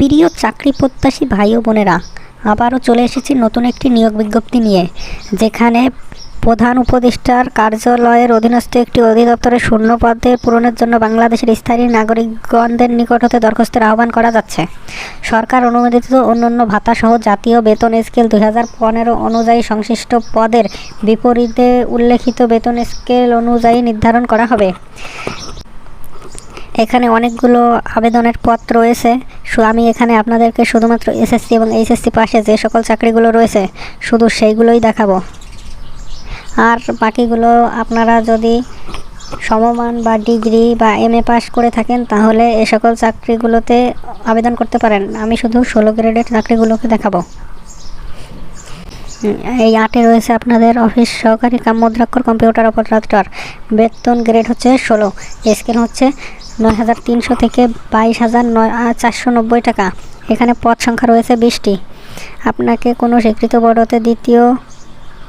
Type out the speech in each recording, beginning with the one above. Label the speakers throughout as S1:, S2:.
S1: প্রিয় চাকরি প্রত্যাশী ভাই ও বোনেরা, আবারও চলে এসেছি নতুন একটি নিয়োগ বিজ্ঞপ্তি নিয়ে, যেখানে প্রধান উপদেষ্টার কার্যালয়ের অধীনস্থ একটি অধিদপ্তরের শূন্য পদে পূরণের জন্য বাংলাদেশের স্থায়ী নাগরিকগণদের নিকট হতে দরখাস্তের আহ্বান করা যাচ্ছে। সরকার অনুমোদিত অন্যান্য ভাতা সহ জাতীয় বেতন স্কেল দুই হাজার পনেরো অনুযায়ী সংশ্লিষ্ট পদের বিপরীতে উল্লেখিত বেতন স্কেল অনুযায়ী নির্ধারণ করা হবে। এখানে অনেকগুলো আবেদনের পদ রয়েছে। আমি এখানে আপনাদেরকে শুধুমাত্র এসএসসি এবং এইচএসসি পাশে যে সকল চাকরিগুলো রয়েছে, শুধু সেইগুলোই দেখাবো। আর বাকিগুলো আপনারা যদি সমমান বা ডিগ্রি বা এম এ পাস করে থাকেন, তাহলে এ সকল চাকরিগুলোতে আবেদন করতে পারেন। আমি শুধু ষোলো গ্রেডের চাকরিগুলোকে দেখাবো। এই আটে রয়েছে আপনাদের অফিস সহকারী কাম মুদ্রাক্ষর কম্পিউটার অপারেটর। বেতন গ্রেড হচ্ছে ষোলো। স্কেল হচ্ছে নয় হাজার তিনশো থেকে বাইশ হাজার নয় চারশো নব্বই টাকা। এখানে পদ সংখ্যা রয়েছে বিশটি। আপনাকে কোনো স্বীকৃত বড়তে দ্বিতীয়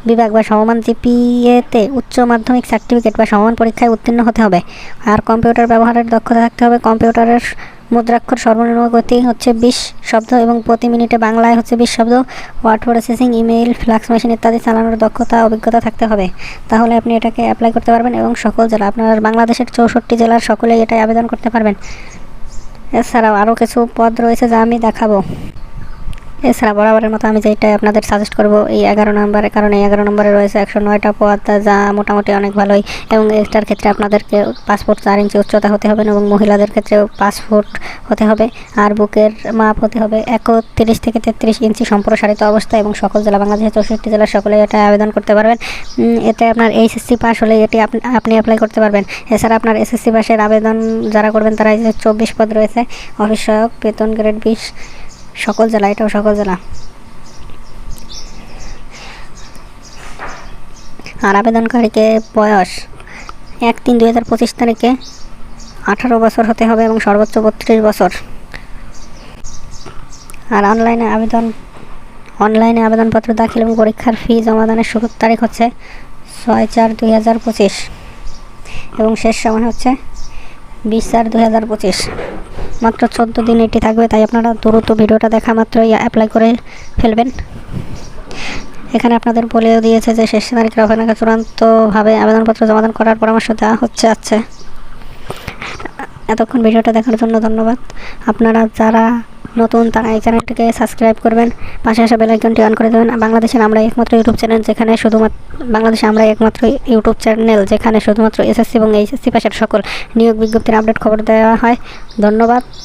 S1: বিভাগ বা সমমান জিপিএতে উচ্চ মাধ্যমিক সার্টিফিকেট বা সমান পরীক্ষায় উত্তীর্ণ হতে হবে। আর কম্পিউটার ব্যবহারের দক্ষতা থাকতে হবে। কম্পিউটারের মুদ্রাক্ষর সর্বনিম্ন গতি হচ্ছে বিশ শব্দ এবং প্রতি মিনিটে বাংলায় হচ্ছে বিশ শব্দ। Word processing, email, flux machine ইত্যাদি চালানোর দক্ষতা, অভিজ্ঞতা থাকতে হবে। তাহলে আপনি এটাকে অ্যাপ্লাই করতে পারবেন এবং সকল জেলা, আপনার বাংলাদেশের চৌষট্টি জেলার সকলেই এটাই আবেদন করতে পারবেন। এছাড়াও আরও কিছু পদ রয়েছে যা আমি দেখাবো। এছাড়া বরাবরের মতো আমি যেটা আপনাদের সাজেস্ট করব, এই এগারো নম্বরে কারণ এই এগারো নম্বরে রয়েছে একশো নয়টা পদ, যা মোটামুটি অনেক ভালোই। এবং এটার ক্ষেত্রে আপনাদেরকে পাসপোর্ট চার ইঞ্চি উচ্চতা হতে হবে এবং মহিলাদের ক্ষেত্রে পাসপোর্ট হতে হবে। আর বুকের মাপ হতে হবে একত্রিশ থেকে তেত্রিশ ইঞ্চি সম্প্রসারিত অবস্থা এবং সকল জেলা, বাংলাদেশের চৌষট্টি জেলার সকলে এটা আবেদন করতে পারবেন। এতে আপনার এইচএসসি পাস হলে এটি আপনি অ্যাপ্লাই করতে পারবেন। এছাড়া আপনার এসএসসি পাসের আবেদন যারা করবেন তারা চব্বিশ পদ রয়েছে। অফিস সহায়ক, বেতন গ্রেড বিশ সকল জেলা, এটাও সকল জেলা। আর আবেদনকারীকে বয়স এক তিন দুই হাজার পঁচিশ তারিখে আঠারো বছর হতে হবে এবং সর্বোচ্চ বত্রিশ বছর। আর অনলাইনে আবেদন অনলাইনে আবেদনপত্র, দাখিল এবং পরীক্ষার ফি জমাদানের শুরুর তারিখ হচ্ছে ছয় চার দুই হাজার পঁচিশ এবং শেষ সময় হচ্ছে বিশ চার দুই হাজার পঁচিশ। মাত্র চোদ্দ দিন এটি থাকবে, তাই আপনারা দ্রুত ভিডিওটা দেখা মাত্রই অ্যাপ্লাই করে ফেলবেন। এখানে আপনাদের বলেও দিয়েছে যে শেষ তারিখে আপনাকে চূড়ান্তভাবে আবেদনপত্র জমাদান করার পরামর্শ দেওয়া হচ্ছে আছে এতক্ষণ ভিডিওটা দেখার জন্য ধন্যবাদ। আপনারা যারা নতুন তারা এই চ্যানেলটিকে সাবস্ক্রাইব করবেন। পাশে আসা বেলাইকনটি অন করে দেবেন। বাংলাদেশের আমরা একমাত্র ইউটিউব চ্যানেল যেখানে শুধুমাত্র বাংলাদেশে আমরা একমাত্র ইউটিউব চ্যানেল যেখানে শুধুমাত্র এসএসসি এবং এইচএসসি পাশের সকল নিয়োগ বিজ্ঞপ্তির আপডেট খবর দেওয়া হয়। ধন্যবাদ।